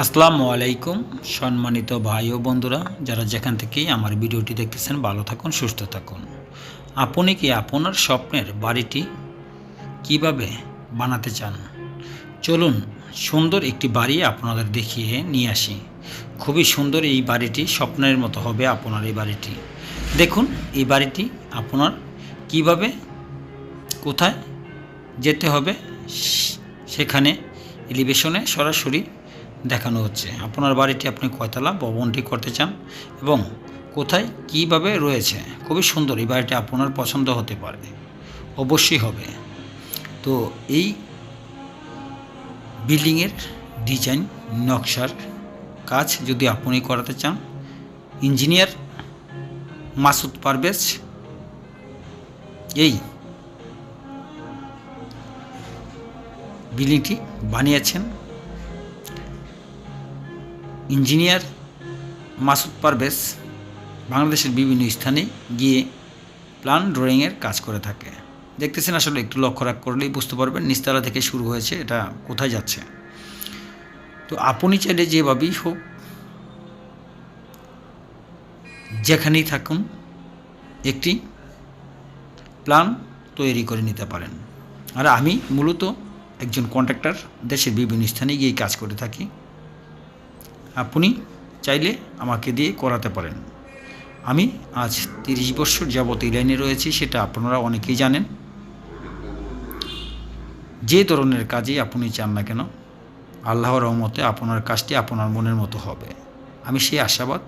আসসালামু আলাইকুম, সম্মানিত ভাই ও বন্ধুরা, যারা যেখান থেকেই আমার ভিডিওটি দেখতেছেন, ভালো থাকুন, সুস্থ থাকুন। আপনি কি আপনার স্বপ্নের বাড়িটি কীভাবে বানাতে চান? চলুন, সুন্দর একটি বাড়ি আপনাদের দেখিয়ে নিয়ে আসি। খুবই সুন্দর এই বাড়িটি, স্বপ্নের মতো হবে আপনার এই বাড়িটি। দেখুন, এই বাড়িটি আপনার কীভাবে কোথায় যেতে হবে, সেখানে এলিভেশনে সরাসরি দেখানো হচ্ছে। আপনার বাড়িটি আপনি কয়তলা, ভবনটি করতে চান এবং কোথায়, কীভাবে রয়েছে? খুবই সুন্দর, এই বাড়িটি আপনার পছন্দ হতে পারে। অবশ্যই হবে। তো এই বিল্ডিংয়ের ডিজাইন, নকশার কাজ যদি আপনি করাতে চান, ইঞ্জিনিয়ার মাসুদ পারভেজ, এই বিল্ডিংটি বানিয়েছেন। ইঞ্জিনিয়ার মাসুদ পারভেজ বাংলাদেশের বিভিন্ন স্থানে গিয়ে প্ল্যান ড্রয়িংয়ের কাজ করে থাকে। দেখতেছেন আসলে একটু লক্ষ্য রাখ করলেই বুঝতে পারবেন নিচতলা থেকে শুরু হয়েছে, এটা কোথায় যাচ্ছে। তো আপনি চাইলে যেভাবেই হোক যেখানেই থাকুন, একটি প্ল্যান তৈরি করে নিতে পারেন। আর আমি মূলত একজন কন্ট্রাক্টর, দেশের বিভিন্ন স্থানে গিয়ে কাজ করে থাকি। আপনি চাইলে আমাকে দিয়ে করাতে পারেন। আমি আজ তিরিশ বছর যাবত এই লাইনে রয়েছি, সেটা আপনারা অনেকেই জানেন। যে ধরনের কাজই আপনি চান না কেন, আল্লাহর রহমতে আপনার কাজটি আপনার মনের মতো হবে। আমি সেই আশাবাদ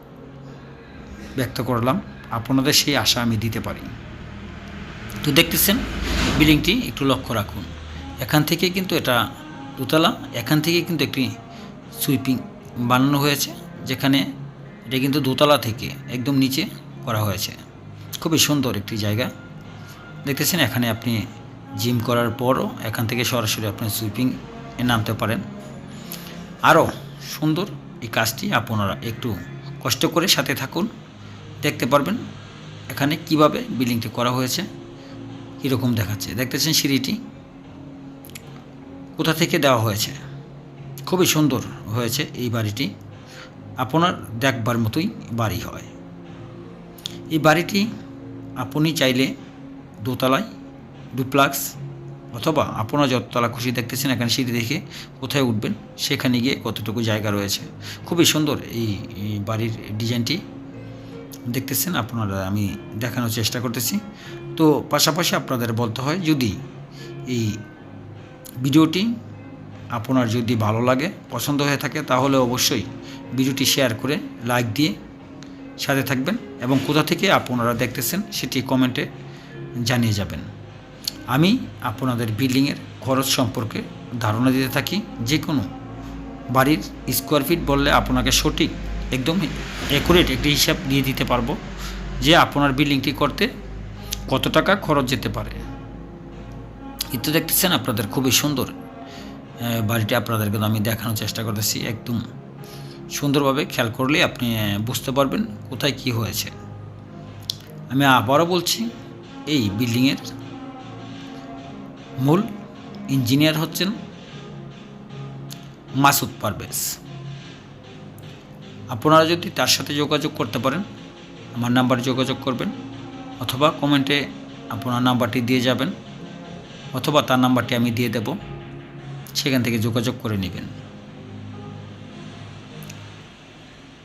ব্যক্ত করলাম, আপনাদের সেই আশা আমি দিতে পারি। তো দেখতেছেন, বিল্ডিংটি একটু লক্ষ্য রাখুন। এখান থেকে কিন্তু এটা দোতলা, এখান থেকে কিন্তু একটি সুইপিং বানানো হয়েছে, যেখানে এটা কিন্তু দোতলা থেকে একদম নিচে করা হয়েছে। খুবই সুন্দর একটি জায়গা। দেখতেছেন, এখানে আপনি জিম করার পরও এখান থেকে সরাসরি আপনি সুইপিং এ নামতে পারেন। আরও সুন্দর এই কাজটি আপনারা একটু কষ্ট করে সাথে থাকুন, দেখতে পারবেন এখানে কীভাবে বিল্ডিংটি করা হয়েছে, কীরকম দেখাচ্ছে। দেখতেছেন সিঁড়িটি কোথা থেকে দেওয়া হয়েছে। খুবই সুন্দর হয়েছে এই বাড়িটি। আপনার দেখবার মতোই বাড়ি হয়। এই বাড়িটি আপনি চাইলে দোতলায় ডুপ্লাক্স অথবা আপনারা যততলা খুশি দেখতেছেন এখানে সিঁড়ি দেখে কোথায় উঠবেন সেখানে গিয়ে কতটুকু জায়গা রয়েছে। খুবই সুন্দর এই বাড়ির ডিজাইনটি দেখতেছেন আপনারা, আমি দেখানোর চেষ্টা করতেছি। তো পাশাপাশি আপনাদের বলতে হয়, যদি এই ভিডিওটি আপনার যদি ভালো লাগে, পছন্দ হয়ে থাকে, তাহলে অবশ্যই ভিডিওটি শেয়ার করে লাইক দিয়ে সাথে থাকবেন এবং কোথা থেকে আপনারা দেখতেছেন সেটি কমেন্টে জানিয়ে যাবেন। আমি আপনাদের বিল্ডিংয়ের খরচ সম্পর্কে ধারণা দিতে থাকি, যে কোনো বাড়ির স্কোয়ার ফিট বললে আপনাকে সঠিক, একদম অ্যাকুরেট একটি হিসাব দিয়ে দিতে পারব যে আপনার বিল্ডিংটি করতে কত টাকা খরচ যেতে পারে। কিন্তু দেখতেছেন, আপনাদের খুবই সুন্দর বাড়িটি আপনাদেরকে আমি দেখানোর চেষ্টা করতেছি একদম সুন্দরভাবে খেয়াল করলে আপনি বুঝতে পারবেন কোথায় কি হয়েছে। আমি আবারও বলছি, এই বিল্ডিংয়ের মূল ইঞ্জিনিয়ার হচ্ছেন মাসুদ পারভেজ। আপনারা যদি তার সাথে যোগাযোগ করতে পারেন, আমার নাম্বারে যোগাযোগ করবেন, অথবা কমেন্টে আপনার নাম্বারটি দিয়ে যাবেন, অথবা তার নাম্বারটি আমি দিয়ে দেব। সেখান থেকে যোগাযোগ করে নেবেন।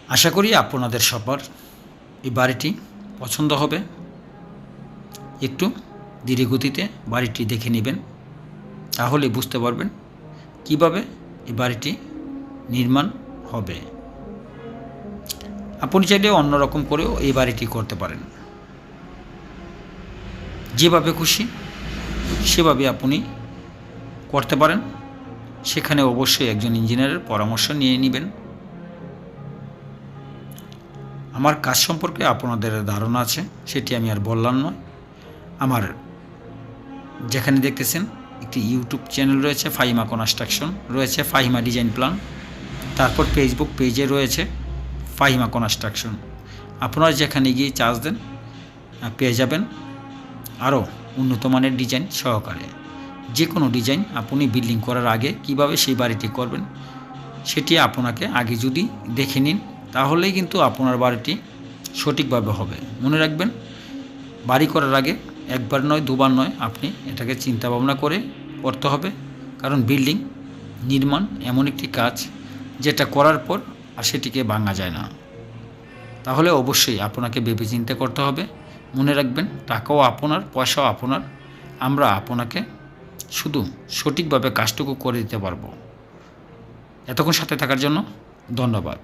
আশা করি আপনাদের সবার এই বাড়িটি পছন্দ হবে। একটু ধীরে গতিতে বাড়িটি দেখে নেবেন, তাহলে বুঝতে পারবেন কীভাবে এই বাড়িটি নির্মাণ হবে। আপনি চাইলে অন্যরকম করেও এই বাড়িটি করতে পারেন। যেভাবে খুশি সেভাবে আপনি করতে পারেন। সেখানে অবশ্যই একজন ইঞ্জিনিয়ারের পরামর্শ নিয়ে নেবেন। আমার কাজ সম্পর্কে আপনাদের ধারণা আছে, সেটি আমি আর বললাম নয়। আমার যেখানে দেখতেছেন, একটি ইউটিউব চ্যানেল রয়েছে, ফাহিমা কনস্ট্রাকশন রয়েছে, ফাহিমা ডিজাইন প্ল্যান। তারপর ফেসবুক পেজে রয়েছে, ফাহিমা কনস্ট্রাকশন। আপনারা যেখানে গিয়ে চার্জ দেন পেয়ে যাবেন আরও উন্নত মানের ডিজাইন সহকারে। যে কোনো ডিজাইন আপনি বিল্ডিং করার আগে কীভাবে সেই বাড়িটি করবেন, সেটি আপনাকে আগে যদি দেখে নিন, তাহলেই কিন্তু আপনার বাড়িটি সঠিকভাবে হবে। মনে রাখবেন, বাড়ি করার আগে একবার নয়, দুবার নয় আপনি এটাকে চিন্তা ভাবনা করে করতে হবে, কারণ বিল্ডিং, নির্মাণ এমন একটি কাজ যেটা করার পর আর সেটিকে ভাঙা যায় না। তাহলে অবশ্যই আপনাকে ভেবে চিন্তা করতে হবে। মনে রাখবেন, টাকাও আপনার, পয়সাও আপনার। আমরা আপনাকে শুধু সঠিকভাবে কাজটুকু করে দিতে পারব। এতক্ষণ সাথে থাকার জন্য ধন্যবাদ।